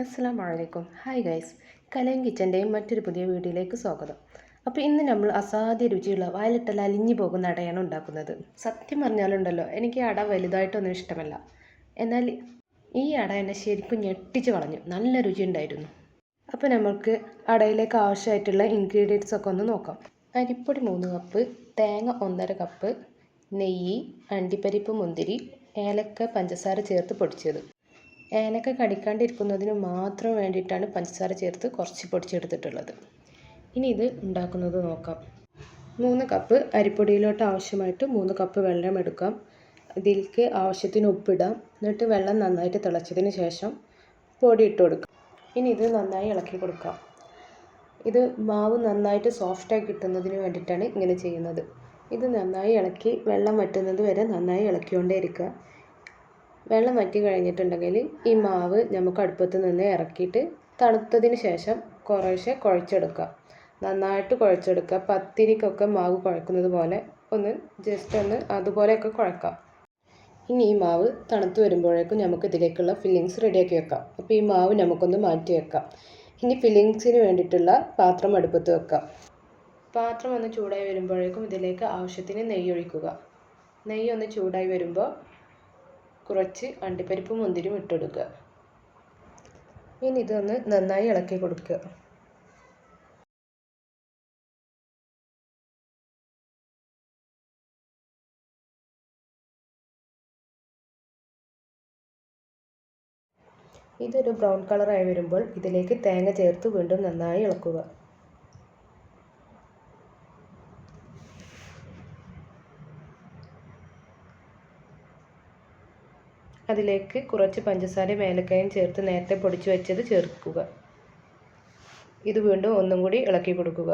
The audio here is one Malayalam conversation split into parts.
അസ്സാം വലൈക്കും ഹായ് ഗൈസ് കലയും കിച്ചന്റെയും മറ്റൊരു പുതിയ വീഡിയോയിലേക്ക് സ്വാഗതം. അപ്പോൾ ഇന്ന് നമ്മൾ അസാധ്യ രുചിയുള്ള വായിലിട്ടാൽ അലിഞ്ഞു പോകുന്ന അടയാണ് ഉണ്ടാക്കുന്നത്. സത്യം പറഞ്ഞാലുണ്ടല്ലോ എനിക്ക് അട വലുതായിട്ടൊന്നും ഇഷ്ടമല്ല. എന്നാൽ ഈ അട എന്നെ ശരിക്കും ഞെട്ടിച്ച് കളഞ്ഞു നല്ല രുചി ഉണ്ടായിരുന്നു. അപ്പോൾ നമുക്ക് അടയിലേക്ക് ആവശ്യമായിട്ടുള്ള ഇൻഗ്രീഡിയൻസ് ഒക്കെ ഒന്ന് നോക്കാം. അരിപ്പൊടി മൂന്ന് കപ്പ് തേങ്ങ ഒന്നര കപ്പ് നെയ്യ് അണ്ടിപ്പരിപ്പ് മുന്തിരി ഏലക്ക പഞ്ചസാര ചേർത്ത് പൊടിച്ചത്. ഏലക്ക കടിക്കാണ്ടിരിക്കുന്നതിന് മാത്രം വേണ്ടിയിട്ടാണ് പഞ്ചസാര ചേർത്ത് കുറച്ച് പൊടിച്ചെടുത്തിട്ടുള്ളത്. ഇനി ഇത് ഉണ്ടാക്കുന്നത് നോക്കാം. മൂന്ന് കപ്പ് അരിപ്പൊടിയിലോട്ട് ആവശ്യമായിട്ട് മൂന്ന് കപ്പ് വെള്ളം എടുക്കാം. ഇതിലേക്ക് ആവശ്യത്തിന് ഉപ്പിടാം. എന്നിട്ട് വെള്ളം നന്നായിട്ട് തിളച്ചതിന് ശേഷം പൊടി ഇട്ട് കൊടുക്കാം. ഇനി ഇത് നന്നായി ഇളക്കി കൊടുക്കാം. ഇത് മാവ് നന്നായിട്ട് സോഫ്റ്റായി കിട്ടുന്നതിന് വേണ്ടിയിട്ടാണ് ഇങ്ങനെ ചെയ്യുന്നത്. ഇത് നന്നായി ഇളക്കി വെള്ളം വറ്റുന്നത് വരെ നന്നായി ഇളക്കിക്കൊണ്ടേ ഇരിക്കുക. വെള്ളം വറ്റി കഴിഞ്ഞിട്ടുണ്ടെങ്കിൽ ഈ മാവ് നമുക്ക് അടുപ്പത്ത് നിന്ന് ഇറക്കിയിട്ട് തണുത്തതിന് ശേഷം കുറേശ്ശെ കുഴച്ചെടുക്കുക. നന്നായിട്ട് കുഴച്ചെടുക്കുക. പത്തിരിക്കൊക്കെ മാവ് കുഴക്കുന്നത് പോലെ ഒന്ന് ജസ്റ്റ് ഒന്ന് അതുപോലെയൊക്കെ കുഴക്കാം. ഇനി ഈ മാവ് തണുത്ത് വരുമ്പോഴേക്കും നമുക്ക് ഇതിലേക്കുള്ള ഫില്ലിങ്സ് റെഡിയാക്കി വെക്കാം. അപ്പോൾ ഈ മാവ് നമുക്കൊന്ന് മാറ്റി വെക്കാം. ഇനി ഫില്ലിങ്സിന് വേണ്ടിയിട്ടുള്ള പാത്രം അടുപ്പത്ത് വെക്കാം. പാത്രം ഒന്ന് ചൂടായി വരുമ്പോഴേക്കും ഇതിലേക്ക് ആവശ്യത്തിന് നെയ്യ് ഒഴിക്കുക നെയ്യ് ഒന്ന് ചൂടായി വരുമ്പോൾ കുറച്ച് അണ്ടിപ്പരിപ്പ് മുന്തിരിയും ഇട്ടെടുക്കുക. ഇനി ഇതൊന്ന് നന്നായി ഇളക്കി കൊടുക്കുക. ഇതൊരു ബ്രൗൺ കളറായി വരുമ്പോൾ ഇതിലേക്ക് തേങ്ങ ചേർത്ത് വീണ്ടും നന്നായി ഇളക്കുക. അതിലേക്ക് കുറച്ച് പഞ്ചസാരയും ഏലക്കായും ചേർത്ത് നേരത്തെ പൊടിച്ചു വെച്ചത് ചേർക്കുക. ഇത് വീണ്ടും ഒന്നും കൂടി ഇളക്കി കൊടുക്കുക.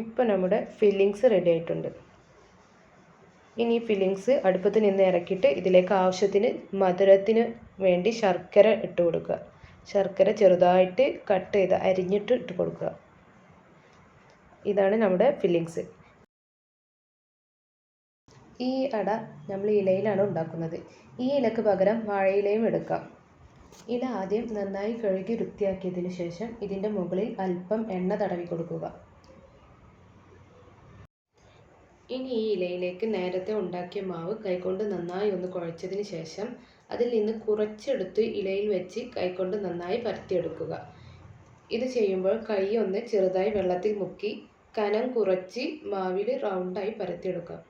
ഇപ്പോൾ നമ്മുടെ ഫില്ലിങ്സ് റെഡി ആയിട്ടുണ്ട്. ഇനി ഫില്ലിങ്സ് അടുപ്പത്ത് നിന്ന് ഇറക്കിയിട്ട് ഇതിലേക്ക് ആവശ്യത്തിന് മധുരത്തിന് വേണ്ടി ശർക്കര ഇട്ട് കൊടുക്കുക. ശർക്കര ചെറുതായിട്ട് കട്ട് ചെയ്ത് അരിഞ്ഞിട്ട് ഇട്ട് കൊടുക്കുക. ഇതാണ് നമ്മുടെ ഫില്ലിങ്സ് ഈ അട നമ്മൾ ഇലയിലാണ് ഉണ്ടാക്കുന്നത്. ഈ ഇലക്ക് പകരം വാഴയിലയും എടുക്കാം. ഇല ആദ്യം നന്നായി കഴുകി വൃത്തിയാക്കിയതിന് ശേഷം ഇതിന്റെ മുകളിൽ അല്പം എണ്ണ തടവി കൊടുക്കുക. ഇനി ഈ ഇലയിലേക്ക് നേരത്തെ ഉണ്ടാക്കിയ മാവ് കൈകൊണ്ട് നന്നായി ഒന്ന് കുഴച്ചതിന് ശേഷം അതിൽ നിന്ന് കുറച്ചെടുത്ത് ഇലയിൽ വെച്ച് കൈകൊണ്ട് നന്നായി പരത്തിയെടുക്കുക. ഇത് ചെയ്യുമ്പോൾ കൈ ഒന്ന് ചെറുതായി വെള്ളത്തിൽ മുക്കി കനം കുറച്ച് മാവിൽ റൗണ്ടായി പരത്തിയെടുക്കാം.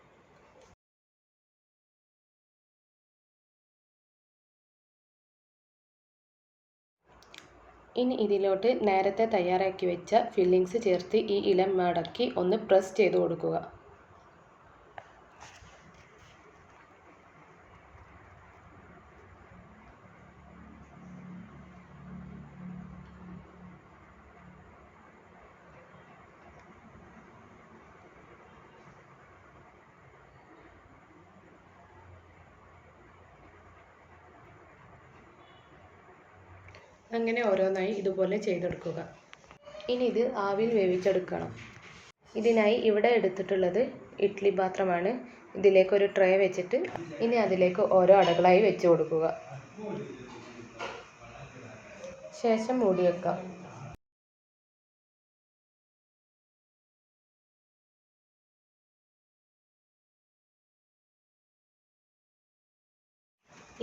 ഇനി ഇതിലോട്ട് നേരത്തെ തയ്യാറാക്കി വെച്ച ഫില്ലിങ്സ് ചേർത്ത് ഈ ഇലം മടക്കി ഒന്ന് പ്രസ് ചെയ്ത് കൊടുക്കുക. അങ്ങനെ ഓരോന്നായി ഇതുപോലെ ചെയ്തെടുക്കുക. ഇനി ഇത് ആവിയിൽ വേവിച്ചെടുക്കണം. ഇതിനായി ഇവിടെ എടുത്തിട്ടുള്ളത് ഇഡ്ഡലി പാത്രമാണ്. ഇതിലേക്ക് ഒരു ട്രേ വെച്ചിട്ട് ഇനി അതിലേക്ക് ഓരോ അടകളായി വെച്ച് കൊടുക്കുക. ശേഷം മൂടി വെക്കാം.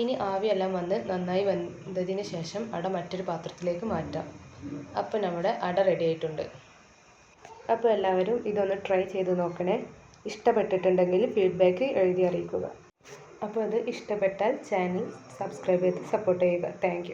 ഇനി ആവിയെല്ലാം വന്ന് നന്നായി വെന്തതിന് ശേഷം അട മറ്റൊരു പാത്രത്തിലേക്ക് മാറ്റാം. അപ്പോൾ നമ്മുടെ അട റെഡി ആയിട്ടുണ്ട്. അപ്പോൾ എല്ലാവരും ഇതൊന്ന് ട്രൈ ചെയ്ത് നോക്കണേ. ഇഷ്ടപ്പെട്ടിട്ടുണ്ടെങ്കിൽ ഫീഡ്ബാക്ക് എഴുതി അറിയിക്കുക. അപ്പോൾ ഇത് ഇഷ്ടപ്പെട്ടാൽ ചാനൽ സബ്സ്ക്രൈബ് ചെയ്ത് സപ്പോർട്ട് ചെയ്യുക. താങ്ക്